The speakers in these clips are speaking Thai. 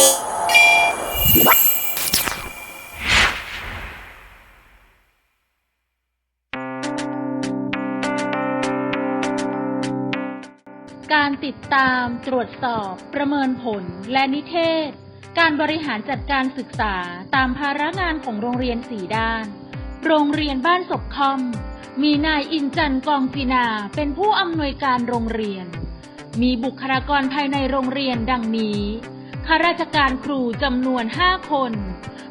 การติดตาม ตรวจสอบ ประเมินผล และนิเทศ การบริหารจัดการศึกษาตามภาระงานของโรงเรียนสีด้าน โรงเรียนบ้านศพคอม มีนายอินจันกองจีนาเป็นผู้อำนวยการโรงเรียน มีบุคลากรภายในโรงเรียนดังนี้ ข้าราชการครูจำนวน 5 คน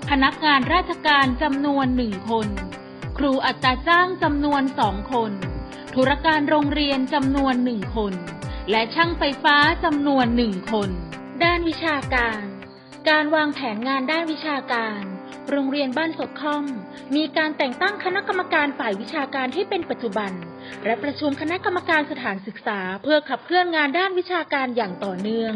พนักงานราชการจำนวน 1 คน ครูอัตราจ้างจำนวน 2 คน ธุรการโรงเรียนจำนวน 1 คน และช่างไฟฟ้าจำนวน 1 คน ด้านวิชาการ การวางแผนงานด้านวิชาการ โรงเรียนบ้านสดคอม มีการแต่งตั้งคณะกรรมการฝ่ายวิชาการที่เป็นปัจจุบัน และประชุมคณะกรรมการสถานศึกษา เพื่อขับเคลื่อนงานด้านวิชาการอย่างต่อเนื่อง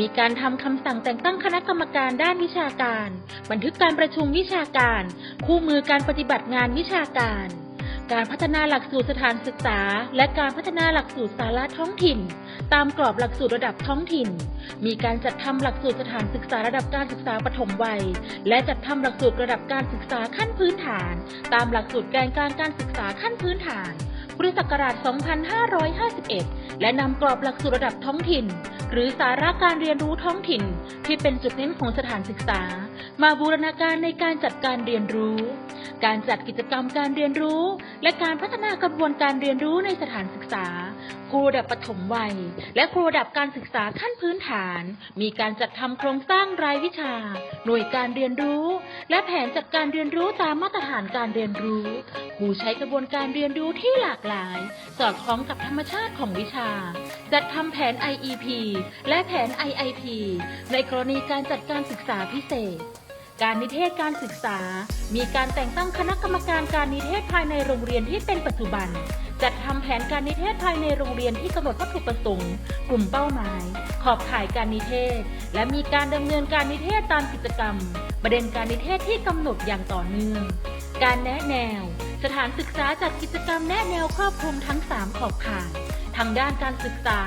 มีการทำคำสั่งแต่งตั้งคณะกรรมการด้านวิชาการ บันทึกการประชุมวิชาการ คู่มือการปฏิบัติงานวิชาการ การพัฒนาหลักสูตรสถานศึกษา และการพัฒนาหลักสูตรสาระท้องถิ่น ตามกรอบหลักสูตรระดับท้องถิ่น มีการจัดทำหลักสูตรสถานศึกษาระดับการศึกษาปฐมวัย และจัดทำหลักสูตรระดับการศึกษาขั้นพื้นฐาน ตามหลักสูตรแกนกลางการศึกษาขั้นพื้นฐาน พุทธศักราช 2551 และนำกรอบหลักสูตรระดับท้องถิ่น หรือสาระการเรียนรู้ท้องถิ่น ที่เป็นจุดเน้นของสถานศึกษา มาบูรณาการในการจัดการเรียนรู้ การจัดกิจกรรมการเรียนรู้ และการพัฒนากระบวนการเรียนรู้ในสถานศึกษา ครูระดับปฐมวัย และครูระดับการศึกษาขั้นพื้นฐาน มีการจัดทำโครงสร้างรายวิชา หน่วยการเรียนรู้ และแผนจัดการเรียนรู้ตามมาตรฐานการเรียนรู้ครูใช้กระบวนการเรียนรู้ที่หลากหลาย สอดคล้องกับธรรมชาติของวิชา จัดทำแผน IEP และแผน IIP ในกรณีการจัดการศึกษาพิเศษการนิเทศการศึกษา มีการแต่งตั้งคณะกรรมการการนิเทศภายในโรงเรียนที่เป็นปัจจุบัน จัดทำแผนการนิเทศภายในโรงเรียนที่กำหนดวัตถุประสงค์ กลุ่มเป้าหมาย ขอบข่ายการนิเทศ และมีการดำเนินการนิเทศตามกิจกรรม ประเด็นการนิเทศที่กำหนดอย่างต่อเนื่อง การแนะแนว สถานศึกษาจัดกิจกรรมแนะแนวครอบคลุมทั้ง 3 ขอบข่าย ทางด้านการศึกษา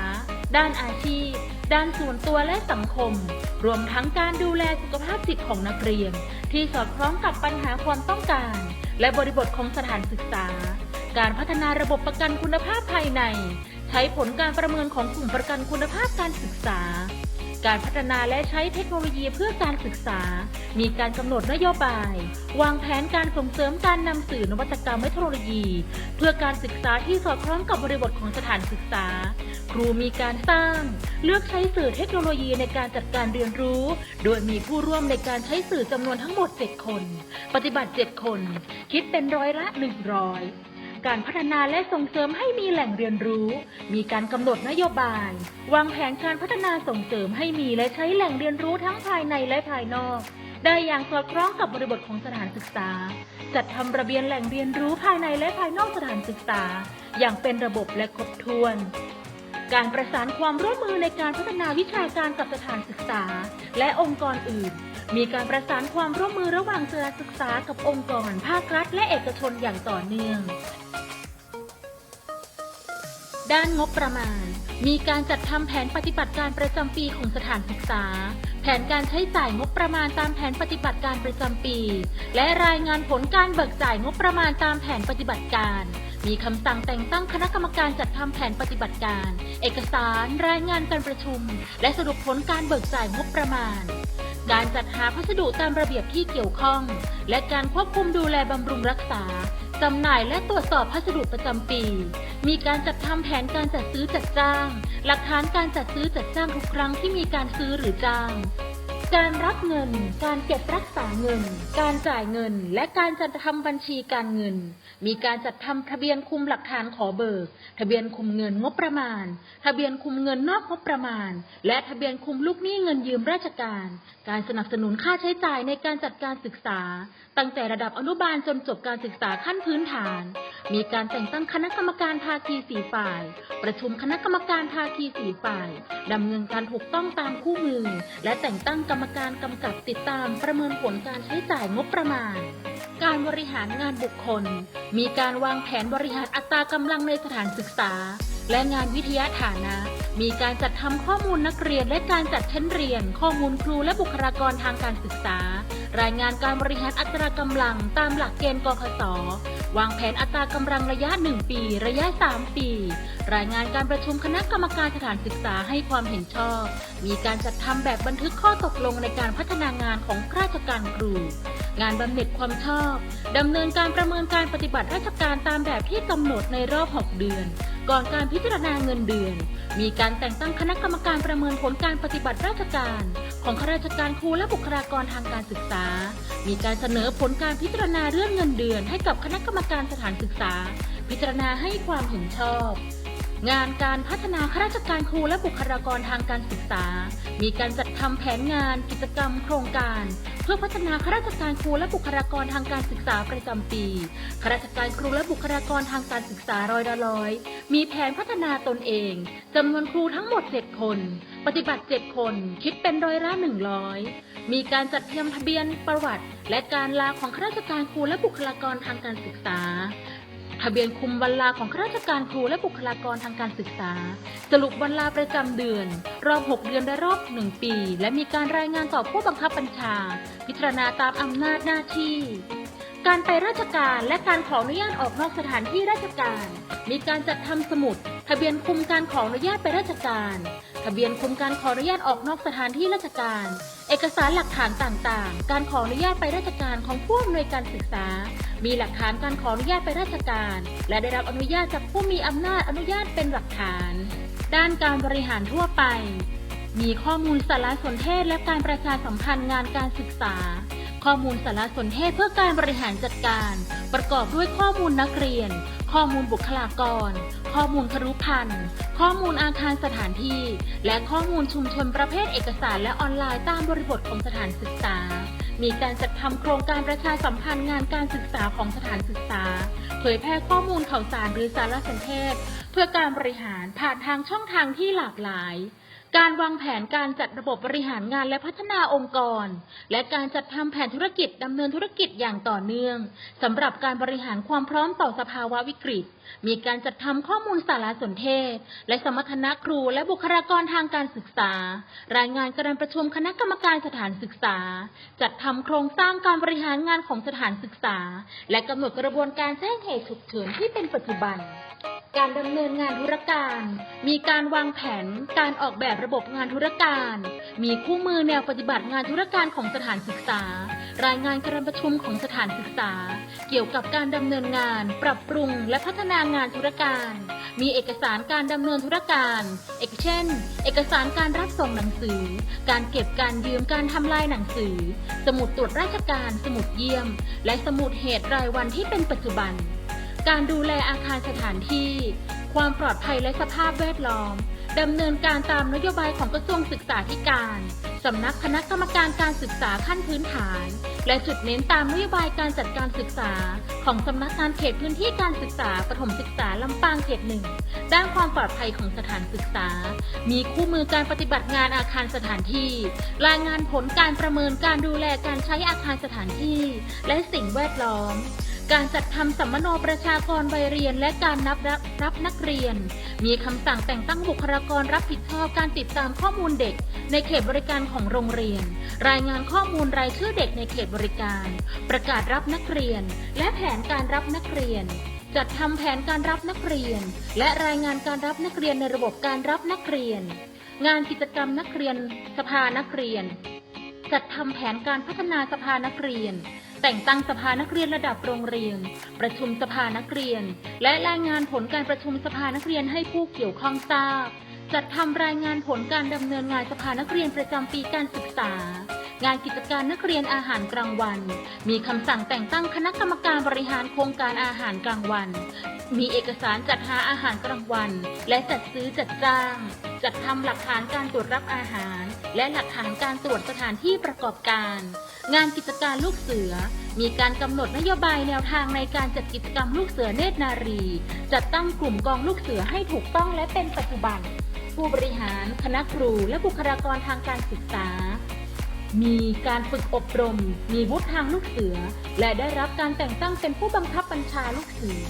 ด้านอาชีพ ด้านส่วนตัวและสังคม รวมทั้งการดูแลสุขภาพจิตของนักเรียน ที่สอดคล้องกับปัญหาความต้องการ และบริบทของสถานศึกษา การพัฒนาระบบประกันคุณภาพภายใน ใช้ผลการประเมินของกลุ่มประกันคุณภาพการศึกษา การพัฒนาและใช้เทคโนโลยีเพื่อการศึกษา มีการกำหนดนโยบาย วางแผนการส่งเสริมการนำสื่อนวัตกรรมเทคโนโลยี เพื่อการศึกษาที่สอดคล้องกับบริบทของสถานศึกษา ครูมีการสร้าง เลือกใช้สื่อเทคโนโลยีในการจัดการเรียนรู้ โดยมีผู้ร่วมในการใช้สื่อจำนวนทั้งหมด 7 คน ปฏิบัติ 7 คน คิดเป็นร้อยละ 100 การพัฒนาและส่งเสริมให้มีแหล่งเรียนรู้ มีการกำหนดนโยบาย วางแผนการพัฒนาส่งเสริมให้มีและใช้แหล่งเรียนรู้ทั้งภายในและภายนอก ได้อย่างสอดคล้องกับบริบทของสถานศึกษา จัดทำระเบียนแหล่งเรียนรู้ภายในและภายนอกสถานศึกษา อย่างเป็นระบบและครบถ้วนการประสานความร่วมมือในการพัฒนาวิชาการกับสถานศึกษา และองค์กรอื่น มีการประสานความร่วมมือระหว่างสถานศึกษากับองค์กรภาครัฐ และเอกชนอย่างต่อเนื่อง ด้านงบประมาณ มีการจัดทำแผนปฏิบัติการประจำปีของสถานศึกษา แผนการใช้จ่ายงบประมาณตามแผนปฏิบัติการประจำปี และรายงานผลการเบิกจ่ายงบประมาณตามแผนปฏิบัติการมีคำสั่งแต่งตั้งคณะกรรมการจัดทำแผนปฏิบัติการ เอกสาร รายงานการประชุม และสรุปผลการเบิกจ่ายงบประมาณ การจัดหาพัสดุตามระเบียบที่เกี่ยวข้อง และการควบคุมดูแลบำรุงรักษาจำหน่ายและตรวจสอบพัสดุประจำปี มีการจัดทำแผนการจัดซื้อจัดจ้าง หลักฐานการจัดซื้อจัดจ้างทุกครั้งที่มีการซื้อหรือจ้าง การรับเงิน การเก็บรักษาเงิน การจ่ายเงิน และการจัดทำบัญชีการเงิน มีการจัดทำทะเบียนคุมหลักฐานขอเบิก ทะเบียนคุมเงินงบประมาณ ทะเบียนคุมเงินนอกงบประมาณ และทะเบียนคุมลูกหนี้เงินยืมราชการ การสนับสนุนค่าใช้จ่ายในการจัดการศึกษา ตั้งแต่ระดับอนุบาลจนจบการศึกษาขั้นพื้นฐาน มีการแต่งตั้งคณะกรรมการภาคีสีฝ่าย ประชุมคณะกรรมการภาคีสีฝ่ายดำเนินการถูกต้องตามคู่มือ และแต่งตั้งกรรมการกำกับติดตามประเมินผลการใช้จ่ายงบประมาณ การบริหารงานบุคคล มีการวางแผนบริหารอัตรากำลังในสถานศึกษา และงานวิทยาฐานะ มีการจัดทำข้อมูลนักเรียนและการจัดชั้นเรียน ข้อมูลครูและบุคลากรทางการศึกษา รายงานการบริหารอัตรากำลังตามหลักเกณฑ์กคศ วางแผนอัตรากำลังระยะ 1 ปี ระยะ 3 ปี รายงานการประชุมคณะกรรมการสถานศึกษาให้ความเห็นชอบ มีการจัดทำแบบบันทึกข้อตกลงในการพัฒนางานของข้าราชการครู งานบำเหน็จความชอบดำเนินการประเมินการปฏิบัติราชการตามแบบที่กำหนดในรอบ 6 เดือน ก่อนการพิจารณาเงินเดือน มีการแต่งตั้งคณะกรรมการประเมินผลการปฏิบัติราชการ ของข้าราชการครูและบุคลากรทางการศึกษา มีการเสนอผลการพิจารณาเรื่องเงินเดือน ให้กับคณะกรรมการสถานศึกษา พิจารณาให้ความเห็นชอบงานการพัฒนาข้าราชการครูและบุคลากรทางการศึกษา มีการจัดทำแผนงานกิจกรรมโครงการ เพื่อพัฒนาข้าราชการครูและบุคลากรทางการศึกษาประจำปี ข้าราชการครูและบุคลากรทางการศึกษาร้อยละร้อย มีแผนพัฒนาตนเองจำนวนครูทั้งหมด 7 คน ปฏิบัติ 7 คน คิดเป็นร้อยละ 100 มีการจัดเตรียมทะเบียนประวัติ และการลาของข้าราชการครูและบุคลากรทางการศึกษา ทะเบียนคุมวันลาของข้าราชการครูและบุคลากรทางการศึกษา สรุปวันลาประจำเดือน รอบ 6 เดือนและรอบ 1 ปี และมีการรายงานต่อผู้บังคับบัญชา พิจารณาตามอำนาจหน้าที่ การไปราชการและการขออนุญาตออกนอกสถานที่ราชการ มีการจัดทำสมุด ทะเบียนคุมการขออนุญาตไปราชการ ทะเบียนคุมการขออนุญาตออกนอกสถานที่ราชการ เอกสารหลักฐานต่างๆ การขออนุญาตไปราชการของผู้อำนวยการศึกษา มีหลักฐานการขออนุญาตไปราชการ และได้รับอนุญาตจากผู้มีอำนาจอนุญาตเป็นหลักฐาน ด้านการบริหารทั่วไป มีข้อมูลสารสนเทศและการประชาสัมพันธ์งานการศึกษา ข้อมูลสารสนเทศเพื่อการบริหารจัดการ ประกอบด้วยข้อมูลนักเรียน ข้อมูลบุคลากร ข้อมูลครุพันธ์ ข้อมูลอาคารสถานที่ และข้อมูลชุมชนประเภทเอกสารและออนไลน์ตามบริบทของสถานศึกษา มีการจัดทำโครงการประชาสัมพันธ์งานการศึกษาของสถานศึกษา เผยแพร่ข้อมูลข่าวสารหรือสารสนเทศ เพื่อการบริหารผ่านทางช่องทางที่หลากหลาย การวางแผนการจัดระบบบริหารงานและพัฒนาองค์กร และการจัดทำแผนธุรกิจดำเนินธุรกิจอย่างต่อเนื่องสำหรับการบริหารความพร้อมต่อสภาวะวิกฤต มีการจัดทำข้อมูลสารสนเทศ และสมรรถนะครูและบุคลากรทางการศึกษา รายงานการประชุมคณะกรรมการสถานศึกษา จัดทำโครงสร้างการบริหารงานของสถานศึกษา และกำหนดกระบวนการแจ้งเหตุฉุกเฉินที่เป็นปัจจุบัน การดำเนินงานธุรการ มีการวางแผน การออกแบบระบบงานธุรการ มีคู่มือแนวปฏิบัติงานธุรการของสถานศึกษา รายงานการประชุมของสถานศึกษา เกี่ยวกับการดำเนินงาน ปรับปรุง และพัฒนางานธุรการ มีเอกสารการดำเนินธุรการ เอกเช่น เอกสารการรับส่งหนังสือ การเก็บการยืมการทำลายหนังสือ สมุดตรวจราชการ สมุดเยี่ยม และสมุดเหตุรายวันที่เป็นปัจจุบัน การดูแลอาคารสถานที่ ความปลอดภัยและสภาพแวดล้อมดำเนินการตามนโยบายของกระทรวงศึกษาธิการสำนักคณะกรรมการการศึกษาขั้นพื้นฐาน และจุดเน้นตามนโยบายการจัดการศึกษา ของสำนักงานเขตพื้นที่การศึกษาปฐมศึกษาลำปางเขตหนึ่งด้านความปลอดภัยของสถานศึกษา มีคู่มือการปฏิบัติงานอาคารสถานที่ รายงานผลการประเมินการดูแลการใช้อาคารสถานที่ และสิ่งแวดล้อม การจัดทำสัมมโนประชากรวัยเรียน และการนับรับรับนักเรียน มีคำสั่งแต่งตั้งบุคลากรรับผิดชอบการติดตามข้อมูลเด็ก ในเขตบริการของโรงเรียน รายงานข้อมูลรายชื่อเด็กในเขตบริการ ประกาศรับนักเรียน และแผนการรับนักเรียน จัดทำแผนการรับนักเรียน และรายงานการรับนักเรียนในระบบการรับนักเรียน งานกิจกรรมนักเรียน สภานักเรียน จัดทำแผนการพัฒนาสภานักเรียน แต่งตั้งสภานักเรียนระดับโรงเรียน ประชุมสภานักเรียน และรายงานผลการประชุมสภานักเรียนให้ผู้เกี่ยวข้องทราบ จัดทำรายงานผลการดำเนินงานสภานักเรียนประจำปีการศึกษา งานกิจการนักเรียนอาหารกลางวัน มีคำสั่งแต่งตั้งคณะกรรมการบริหารโครงการอาหารกลางวัน มีเอกสารจัดหาอาหารกลางวัน และจัดซื้อจัดจ้าง จัดทำหลักฐานการตรวจรับอาหาร และหลักฐานการตรวจสถานที่ประกอบการ งานกิจการลูกเสือ มีการกำหนดนโยบายแนวทางในการจัดกิจกรรมลูกเสือเนตรนารี จัดตั้งกลุ่มกองลูกเสือให้ถูกต้องและเป็นปัจจุบัน ผู้บริหาร คณะครู และบุคลากรทางการศึกษา มีการฝึกอบรม มีวุฒิทางลูกเสือ และได้รับการแต่งตั้งเป็นผู้บังคับบัญชาลูกเสือ